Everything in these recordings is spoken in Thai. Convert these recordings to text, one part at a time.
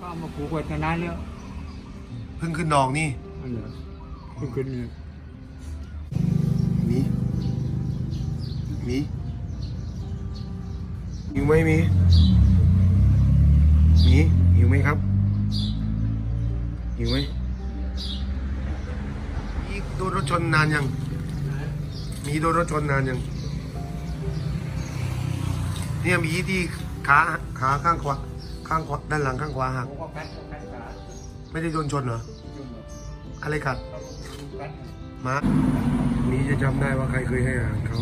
ก็เอามาผูกไว้ตั้งนานแล้วเพิ่งขึ้นดอกนี่อันเหรอเพิ่งขึ้นเนี่ยหมีหมีหิวไหมหมีหมีหิวไหมครับหิวไหมหมีโดนรถชนนานยังหมีโดนรถชนนานยังเนี่ยหมีที่ขาขาข้างขวา ข้างขวาด้านหลังข้างขวาหัก ก็กัดกัดขาไม่ได้โดนชนเหรอ จุ่มแบบอะไรกัดกัด มานี้จะจำได้ว่าใครเคยให้อาหารเขา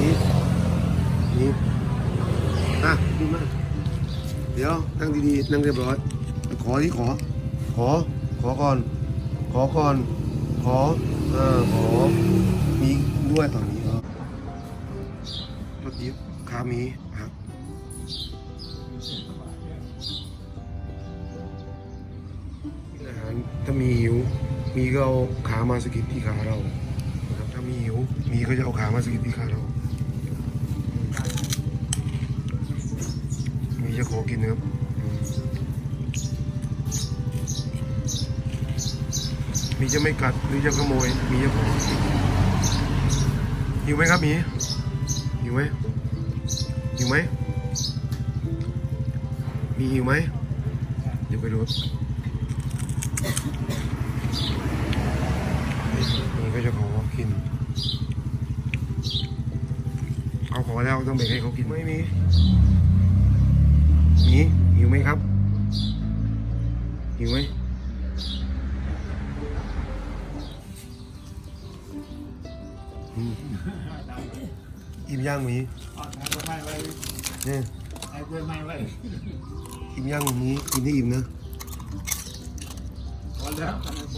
นี่นี่อะดูมาเดี๋ยวนั่งดีๆ นั่งเรียบร้อย ขอที่ขอ ขอ ขอก่อน ขอก่อน ขอ เออขอมีด้วยตอนนี้เออรถยิบขามี ถ้ามีหิว มีก็เอาขามาสกิดที่ขาเรานะครับถ้ามีหิว มีก็จะเอาขามาสกิดที่ขาเรา มีจะขอกินนะครับอืมมีจะไม่กัดหรือจะขโมย มีจะขอหิวไหมครับมีหิวไหมหิวไหมมีหิวไหมเดี๋ยวไปดู นี่ก็จะขอกิน เอาขอแล้วต้องแบ่งให้เขากิน ไม่มี มีหิวไหมครับ หิวไหมอืมอิ่มย่างหมีเอาทางกล้วยไม้ไว้เนี่ยทางกล้วยไม้ไว้อิ่มย่างหมีกินให้อิ่มนะ พอแล้วทางก